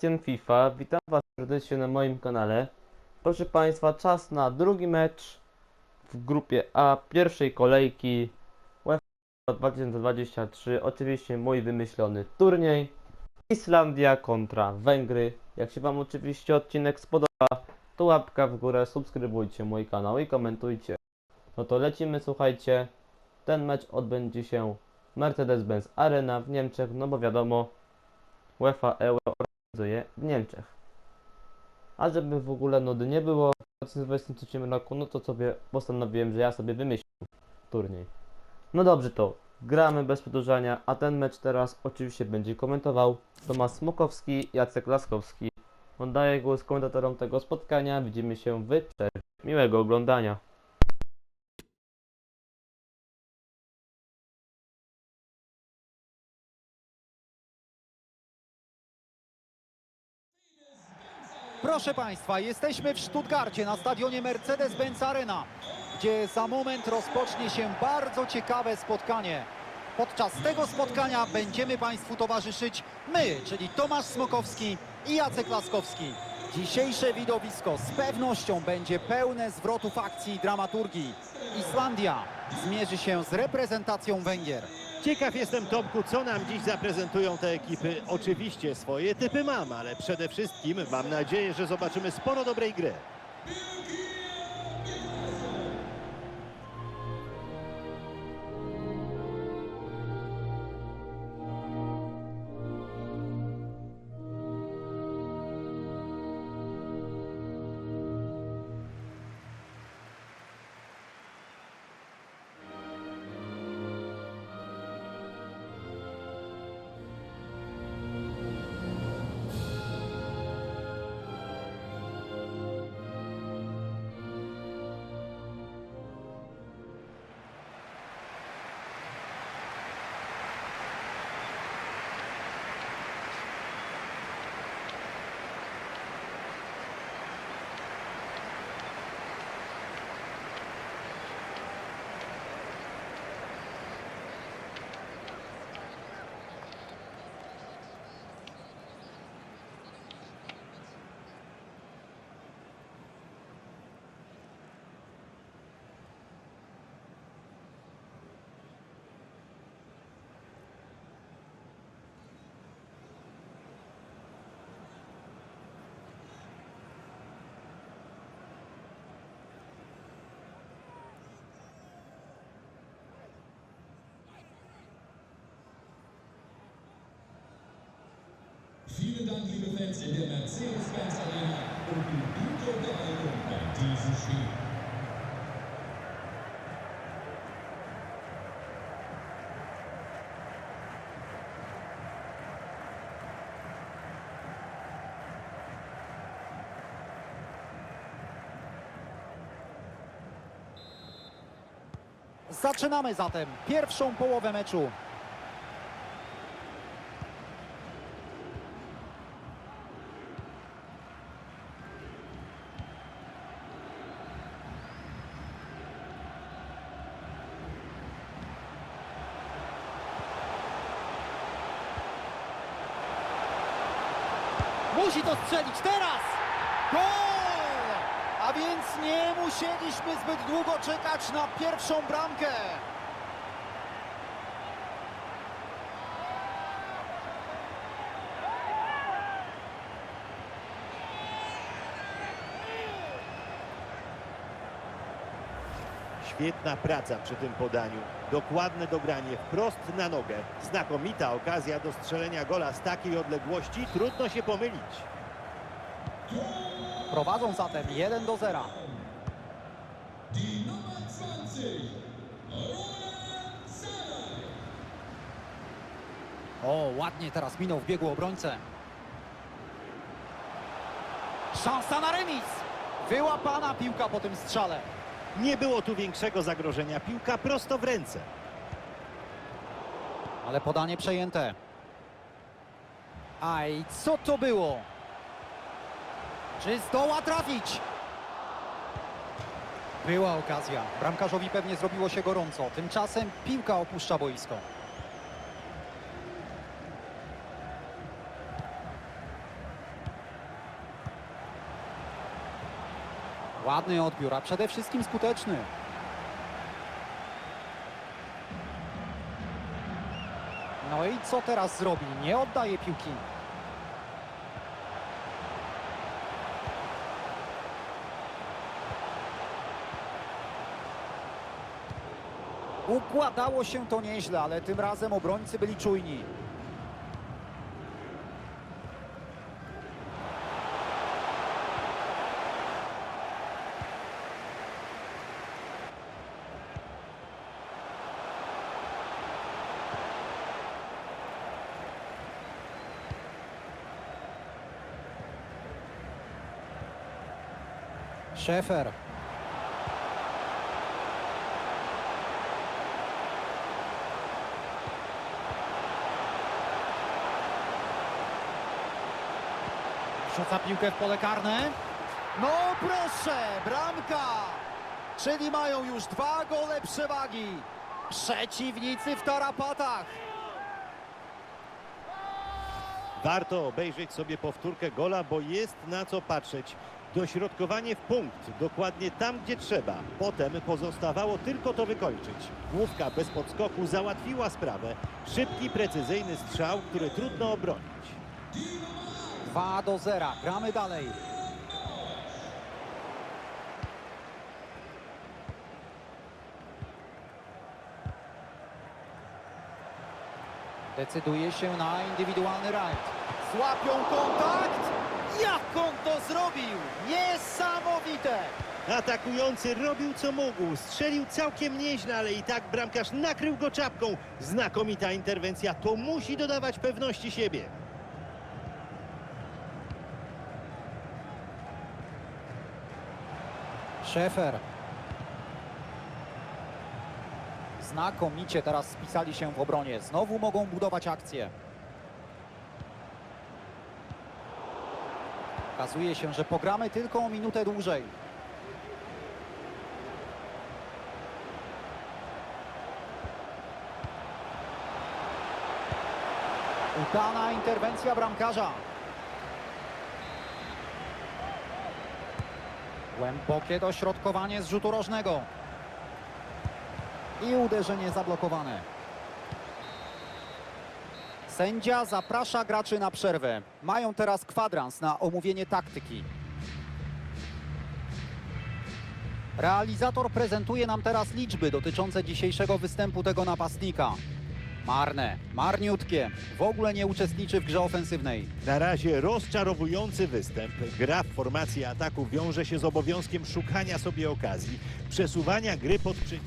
Sebastian FIFA, witam Was serdecznie na moim kanale. Proszę Państwa, czas na drugi mecz w grupie A pierwszej kolejki UEFA 2023. Oczywiście mój wymyślony turniej. Islandia kontra Węgry. Jak się Wam oczywiście odcinek spodoba, to łapka w górę, subskrybujcie mój kanał i komentujcie. No to lecimy, słuchajcie. Ten mecz odbędzie się Mercedes-Benz Arena w Niemczech, no bo wiadomo, UEFA Euro w Niemczech. A żeby w ogóle nudy nie było w 2023 roku, no to sobie postanowiłem, że ja sobie wymyślę turniej. No dobrze to, gramy bez przedłużania, a ten mecz teraz oczywiście będzie komentował Tomasz Smokowski, Jacek Laskowski. Oddaję głos komentatorom tego spotkania, widzimy się w przerwie. Miłego oglądania. Proszę Państwa, jesteśmy w Stuttgarcie na stadionie Mercedes-Benz Arena, gdzie za moment rozpocznie się bardzo ciekawe spotkanie. Podczas tego spotkania będziemy Państwu towarzyszyć my, czyli Tomasz Smokowski i Jacek Laskowski. Dzisiejsze widowisko z pewnością będzie pełne zwrotów akcji i dramaturgii. Islandia zmierzy się z reprezentacją Węgier. Ciekaw jestem, Tomku, co nam dziś zaprezentują te ekipy. Oczywiście swoje typy mam, ale przede wszystkim mam nadzieję, że zobaczymy sporo dobrej gry. Vielen Dank, liebe Fans in der Mercedes-Benz Arena und die gute Unterhaltung bei diesem Spiel. Zaczynamy zatem pierwszą połowę meczu. Musi to strzelić teraz! Gol! A więc nie musieliśmy zbyt długo czekać na pierwszą bramkę. Świetna praca przy tym podaniu. Dokładne dogranie wprost na nogę. Znakomita okazja do strzelenia gola z takiej odległości. Trudno się pomylić. Prowadzą zatem 1 do 0. Die Nummer 20, Roland Salah. O, ładnie teraz minął w biegu obrońcę. Szansa na remis. Wyłapana piłka po tym strzale. Nie było tu większego zagrożenia. Piłka prosto w ręce. Ale podanie przejęte. Aj, co to było? Czy zdoła trafić? Była okazja. Bramkarzowi pewnie zrobiło się gorąco. Tymczasem piłka opuszcza boisko. Ładny odbiór, a przede wszystkim skuteczny. No i co teraz zrobi? Nie oddaje piłki. Układało się to nieźle, ale tym razem obrońcy byli czujni. Szefer. Rzuca piłkę w pole karne. No proszę, bramka! Czyli mają już dwa gole przewagi. Przeciwnicy w tarapatach. Warto obejrzeć sobie powtórkę gola, bo jest na co patrzeć. Dośrodkowanie w punkt, dokładnie tam, gdzie trzeba. Potem pozostawało tylko to wykończyć. Główka bez podskoku załatwiła sprawę. Szybki, precyzyjny strzał, który trudno obronić. 2 do 0. Gramy dalej. Decyduje się na indywidualny rajd. Złapią kontakt. Jak on to zrobił? Niesamowite! Atakujący robił co mógł, strzelił całkiem nieźle, ale i tak bramkarz nakrył go czapką. Znakomita interwencja, to musi dodawać pewności siebie. Szefer. Znakomicie teraz spisali się w obronie. Znowu mogą budować akcję. Okazuje się, że pogramy tylko o minutę dłużej. Udana interwencja bramkarza. Głębokie dośrodkowanie z rzutu rożnego. I uderzenie zablokowane. Sędzia zaprasza graczy na przerwę. Mają teraz kwadrans na omówienie taktyki. Realizator prezentuje nam teraz liczby dotyczące dzisiejszego występu tego napastnika. Marne, marniutkie, w ogóle nie uczestniczy w grze ofensywnej. Na razie rozczarowujący występ. Gra w formacji ataku wiąże się z obowiązkiem szukania sobie okazji, przesuwania gry pod przy...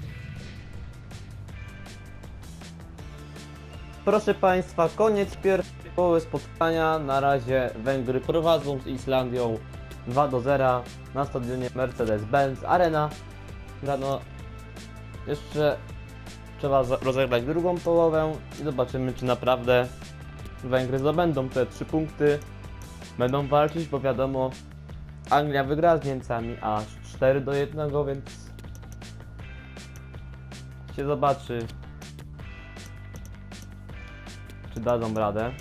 Proszę Państwa, koniec pierwszej połowy spotkania. Na razie Węgry prowadzą z Islandią 2 do 0 na stadionie Mercedes-Benz Arena. Grano jeszcze trzeba rozegrać drugą połowę i zobaczymy, czy naprawdę Węgry zdobędą te 3 punkty. Będą walczyć, bo wiadomo, Anglia wygra z Niemcami aż 4 do 1, więc się zobaczy, czy dadzą radę.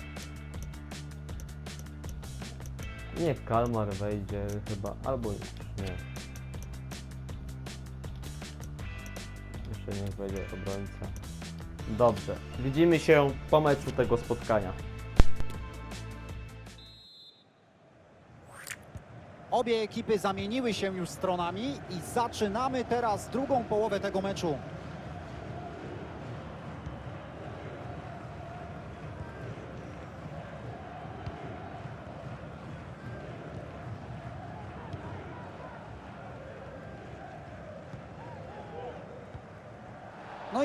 Niech Kalmar wejdzie chyba, albo nie. Jeszcze niech wejdzie obrońca. Dobrze, widzimy się po meczu tego spotkania. Obie ekipy zamieniły się już stronami i zaczynamy teraz drugą połowę tego meczu.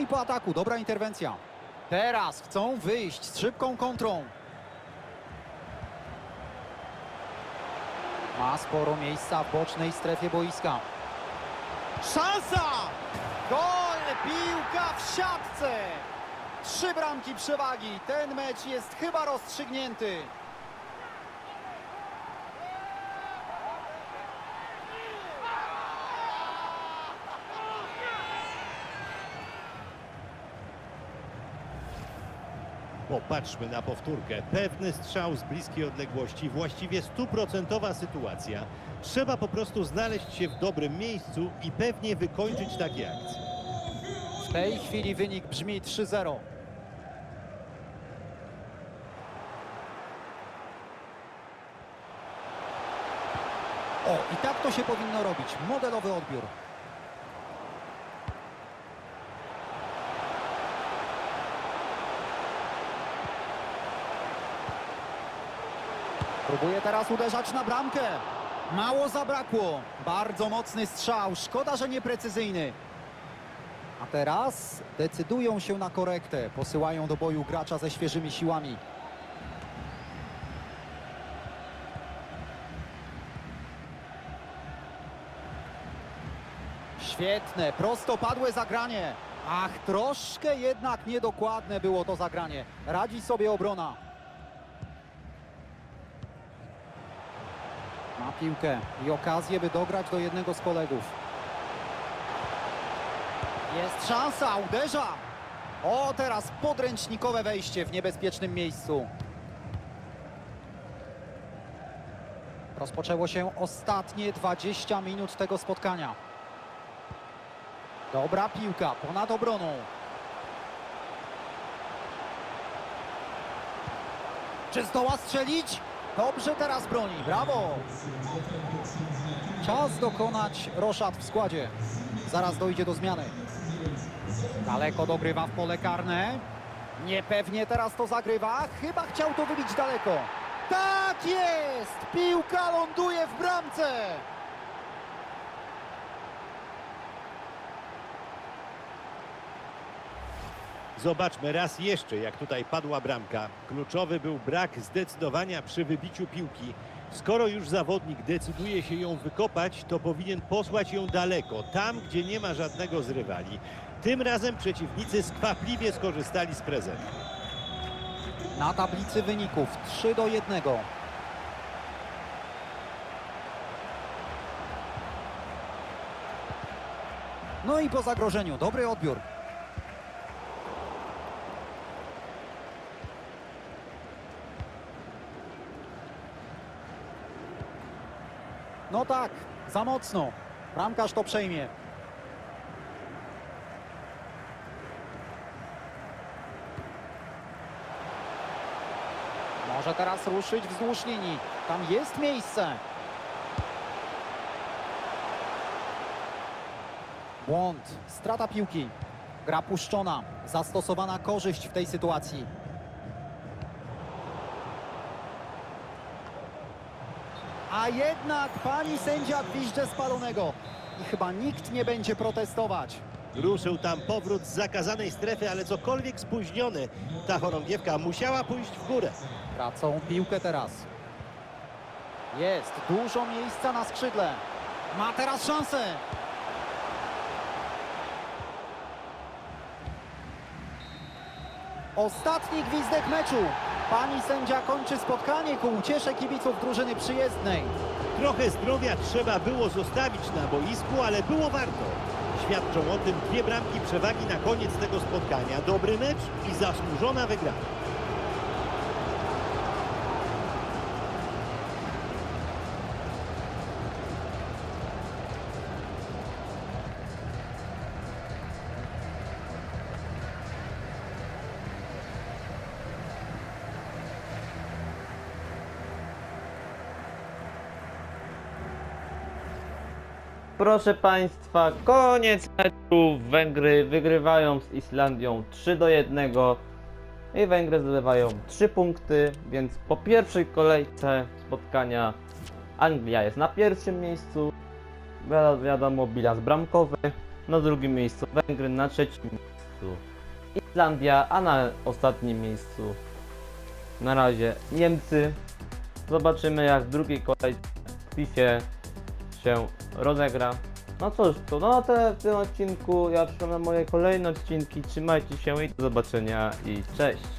I po ataku, dobra interwencja. Teraz chcą wyjść z szybką kontrą. Ma sporo miejsca w bocznej strefie boiska. Szansa! Gol! Piłka w siatce! Trzy bramki przewagi. Ten mecz jest chyba rozstrzygnięty. Popatrzmy na powtórkę. Pewny strzał z bliskiej odległości, właściwie stuprocentowa sytuacja. Trzeba po prostu znaleźć się w dobrym miejscu i pewnie wykończyć takie akcje. W tej chwili wynik brzmi 3-0. O, i tak to się powinno robić. Modelowy odbiór. Próbuje teraz uderzać na bramkę. Mało zabrakło. Bardzo mocny strzał. Szkoda, że nieprecyzyjny. A teraz decydują się na korektę. Posyłają do boju gracza ze świeżymi siłami. Świetne, prostopadłe zagranie. Ach, troszkę jednak niedokładne było to zagranie. Radzi sobie obrona. Piłkę i okazję, by dograć do jednego z kolegów. Jest szansa, uderza. O, teraz podręcznikowe wejście w niebezpiecznym miejscu. Rozpoczęło się ostatnie 20 minut tego spotkania. Dobra piłka, ponad obroną. Czy zdoła strzelić? Dobrze teraz broni, brawo! Czas dokonać roszad w składzie. Zaraz dojdzie do zmiany. Daleko dogrywa w pole karne. Niepewnie teraz to zagrywa. Chyba chciał to wybić daleko. Tak jest! Piłka ląduje w bramce! Zobaczmy raz jeszcze, jak tutaj padła bramka. Kluczowy był brak zdecydowania przy wybiciu piłki. Skoro już zawodnik decyduje się ją wykopać, to powinien posłać ją daleko, tam gdzie nie ma żadnego z rywali. Tym razem przeciwnicy skwapliwie skorzystali z prezentu. Na tablicy wyników 3 do 1. No i po zagrożeniu, dobry odbiór. No tak, za mocno. Bramkarz to przejmie. Może teraz ruszyć wzdłuż linii. Tam jest miejsce. Błąd, strata piłki. Gra puszczona, zastosowana korzyść w tej sytuacji. A jednak pani sędzia gwizdże spalonego. I chyba nikt nie będzie protestować. Ruszył tam powrót z zakazanej strefy, ale cokolwiek spóźniony. Ta chorągiewka musiała pójść w górę. Tracą piłkę teraz. Jest dużo miejsca na skrzydle. Ma teraz szansę. Ostatni gwizdek meczu. Pani sędzia kończy spotkanie ku uciesze kibiców drużyny przyjezdnej. Trochę zdrowia trzeba było zostawić na boisku, ale było warto. Świadczą o tym dwie bramki przewagi na koniec tego spotkania. Dobry mecz i zasłużona wygrana. Proszę Państwa, koniec meczu. Węgry wygrywają z Islandią 3 do 1 i Węgry zdobywają 3 punkty, więc po pierwszej kolejce spotkania Anglia jest na pierwszym miejscu, wiadomo, bilans bramkowy, na drugim miejscu Węgry, na trzecim miejscu Islandia, a na ostatnim miejscu na razie Niemcy. Zobaczymy jak w drugiej kolejce w FIFA się rozegra. No cóż, to na te, w tym odcinku. Ja na moje kolejne odcinki. Trzymajcie się i do zobaczenia i cześć.